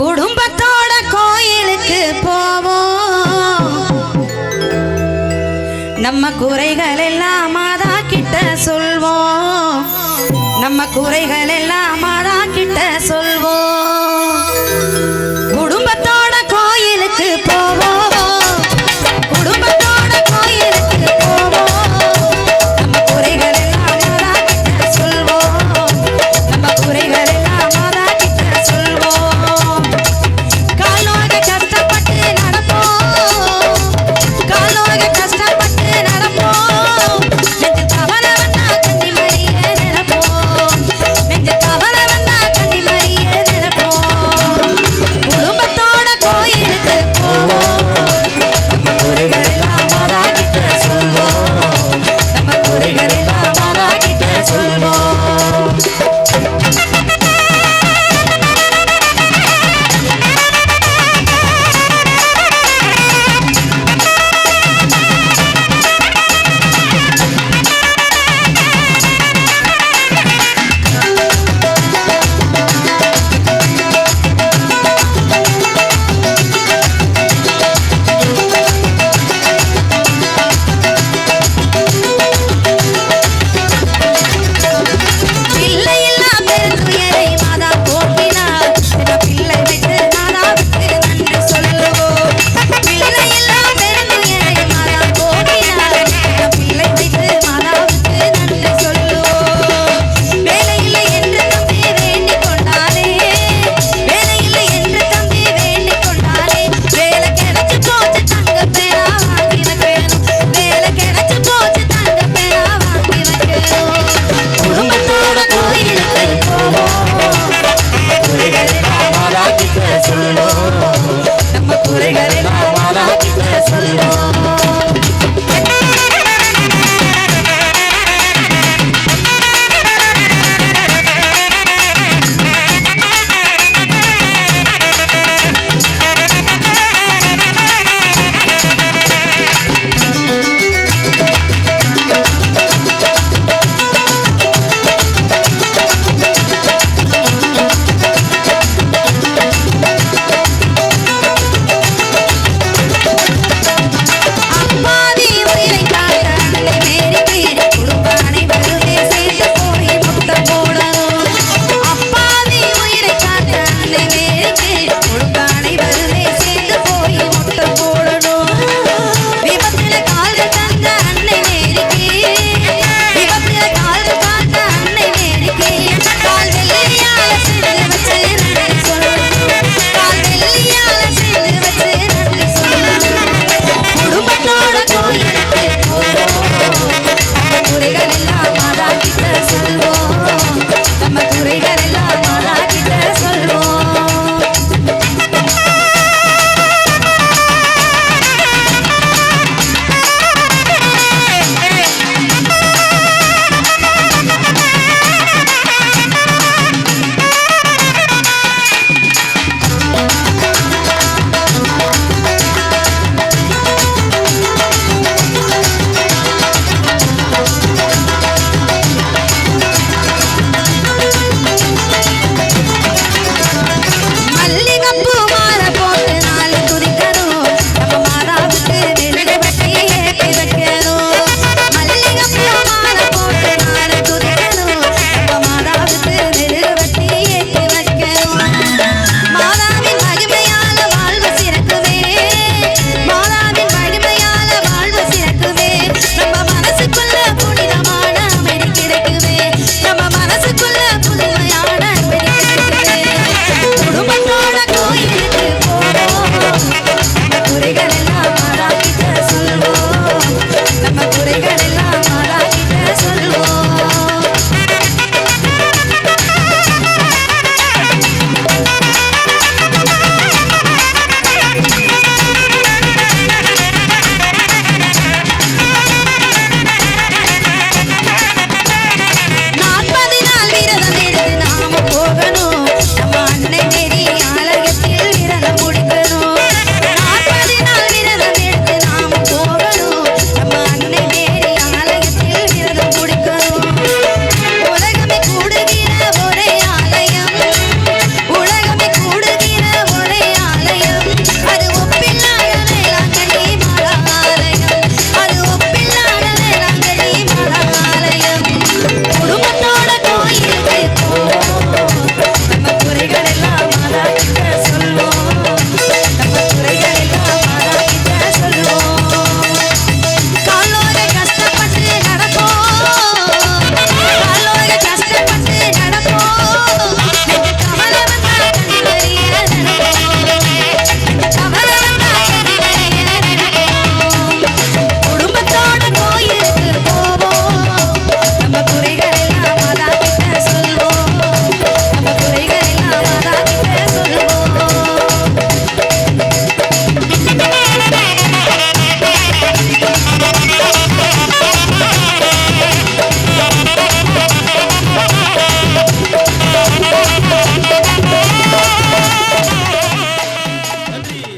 குடும்பத்தோட கோயிலுக்கு போவோம். நம்ம குறைகள் எல்லாம் மாதா கிட்ட சொல்வோம். நம்ம குறைகள் எல்லாம் மாதா கிட்ட சொல்வோம்.